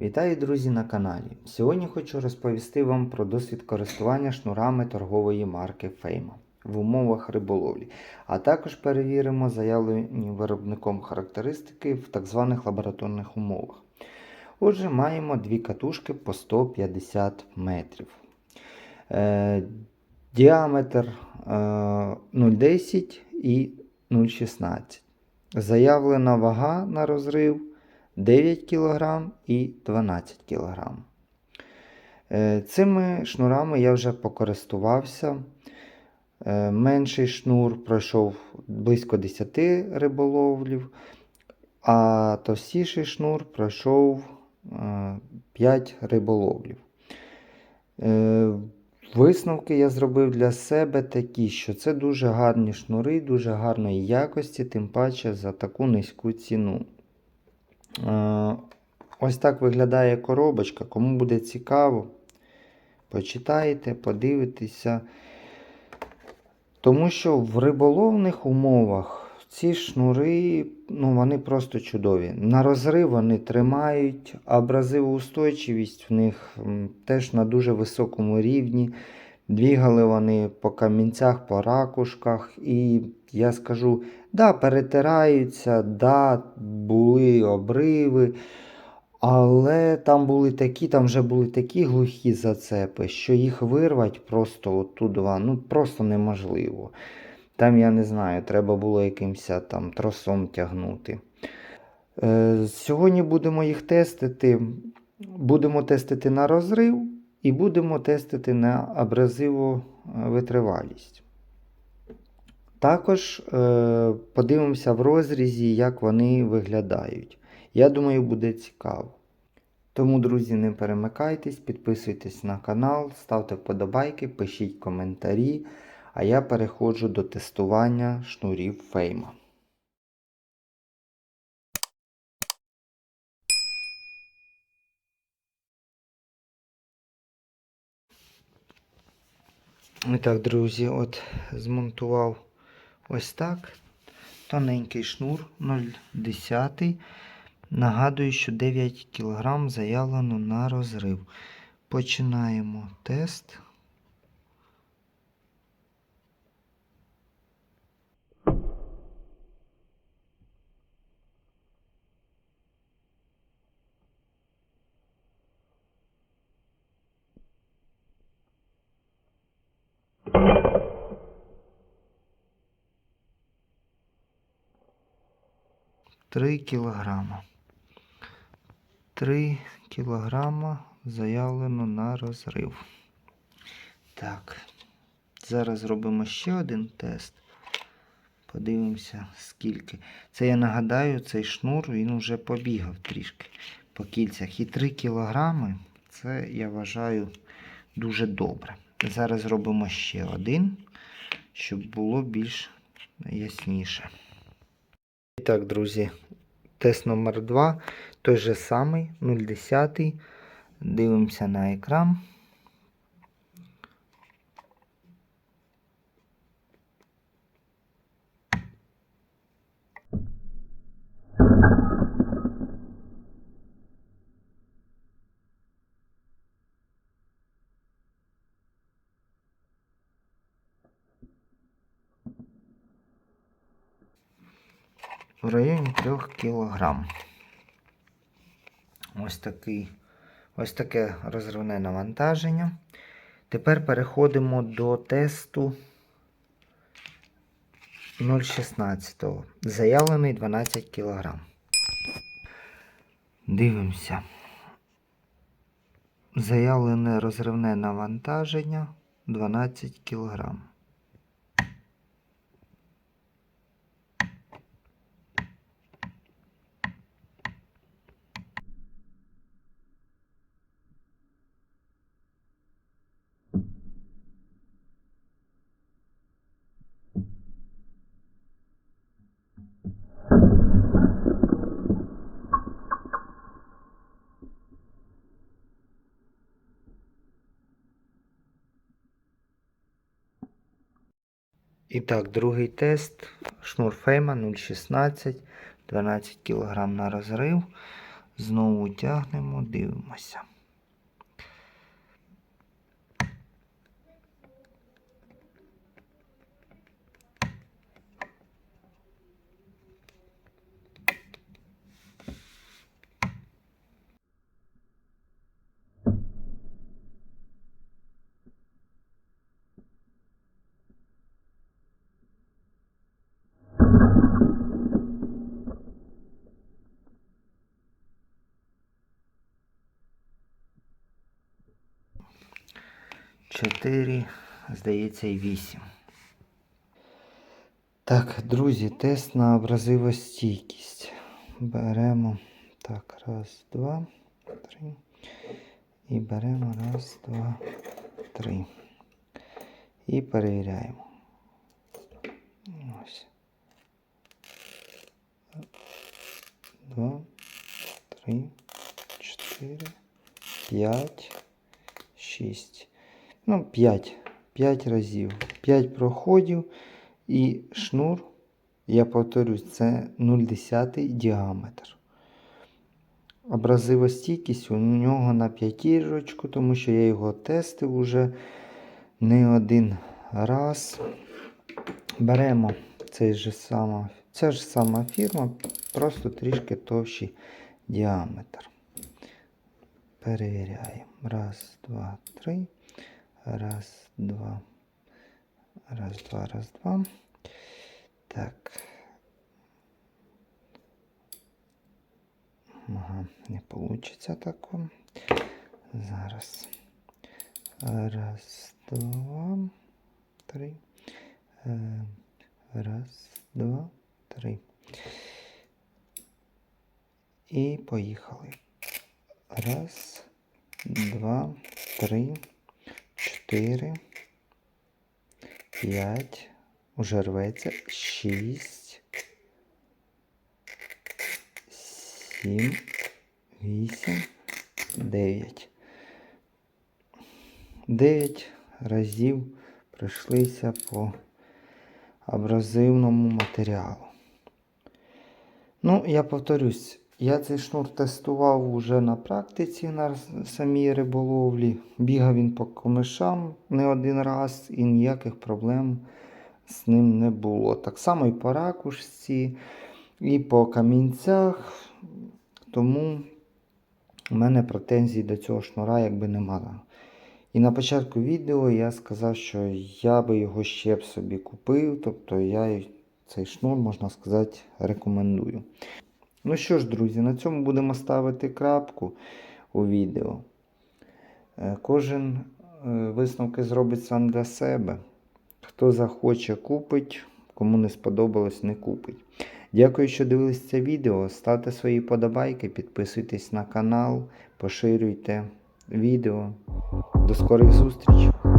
Вітаю, друзі, на каналі. Сьогодні хочу розповісти вам про досвід користування шнурами торгової марки Фейма в умовах риболовлі, а також перевіримо заявлені виробником характеристики в так званих лабораторних умовах. Отже, маємо дві катушки по 150 метрів. Е, діаметр е, 0,10 і 0,16. Заявлена вага на розрив 9 кг і 12 кг. Е, Цими шнурами я вже покористувався. Е, Менший шнур пройшов близько 10 риболовлів, а товстіший шнур пройшов 5 риболовлів. Е, Висновки я зробив для себе такі, що це дуже гарні шнури, дуже гарної якості, тим паче за таку низьку ціну. Е, Ось так виглядає коробочка. Кому буде цікаво, почитайте, подивитеся. Тому що в риболовних умовах ці шнури, ну, вони просто чудові. На розрив вони тримають, абразивоустойчивість в них теж на дуже високому рівні. Двігали вони по камінцях, по ракушках. І я скажу, да, перетираються, да, були обриви. Але там були такі, там вже були такі глухі зацепи, що їх вирвати просто оттуда, ну просто неможливо. Там, я не знаю, треба було якимось там тросом тягнути. Е, сьогодні будемо їх тестити. Будемо тестити на розрив і будемо тестити на абразивовитривалість. Також е, подивимося в розрізі, як вони виглядають. Я думаю, буде цікаво. Тому, друзі, не перемикайтесь, підписуйтесь на канал, ставте вподобайки, пишіть коментарі, а я переходжу до тестування шнурів фейма. І так, друзі, от змонтував ось так. Тоненький шнур 0,10. Нагадую, що 9 кг заявлено на розрив. Починаємо тест. Три кілограма. 3 кілограма заявлено на розрив. Так, зараз зробимо ще один тест. Подивимося, скільки. Це я нагадаю, цей шнур він вже побігав трішки по кільцях. І 3 кілограми це, я вважаю, дуже добре. Зараз зробимо ще один, щоб було більш ясніше. І так, друзі, тест номер 2 той же самий 0,10. Дивимося на екран. В районі 3 кілограм. Ось такий, ось таке розривне навантаження. Тепер переходимо до тесту 0,16. Заявлений 12 кг. Дивимося. Заявлене розривне навантаження 12 кг. І так, другий тест. Шнур Фейма 0,16, 12 кг на розрив. Знову тягнемо, дивимося. Чотири, здається, і вісім. Так, друзі, тест на абразивостійкість. Беремо так, раз, два, три. І беремо раз, два, три. І перевіряємо. Ось. Два, три, чотири, п'ять, шість. Ну, 5. 5 разів. 5 проходів. І шнур, я повторюсь, це 0,10 діаметр. Абразивостійкість у нього на п'ятірочку, тому що я його тестив уже не один раз. Беремо цей же сама, ця ж сама фірма, просто трішки товщий діаметр. Перевіряємо. Раз, два, три. Раз, два. Раз, два, раз, два. Так. Ага, не получится тако. Зараз. Раз, два, три. Е, Раз, два, три. І поїхали. Раз, два, три. 4, 5, уже рветься, 6, 7, 8, 9. 9 разів пройшлися по абразивному матеріалу. Ну, я повторюсь, я цей шнур тестував уже на практиці на самій риболовлі. Бігав він по комишам не один раз і ніяких проблем з ним не було. Так само і по ракушці, і по камінцях. Тому в мене претензій до цього шнура якби немає. І на початку відео я сказав, що я би його ще б собі купив. Тобто я цей шнур, можна сказати, рекомендую. Ну що ж, друзі, на цьому будемо ставити крапку у відео. Е, Кожен е, висновки зробить сам для себе. Хто захоче купить, кому не сподобалось, не купить. Дякую, що дивились це відео. Ставте свої подобайки, підписуйтесь на канал, поширюйте відео. До скорих зустрічей!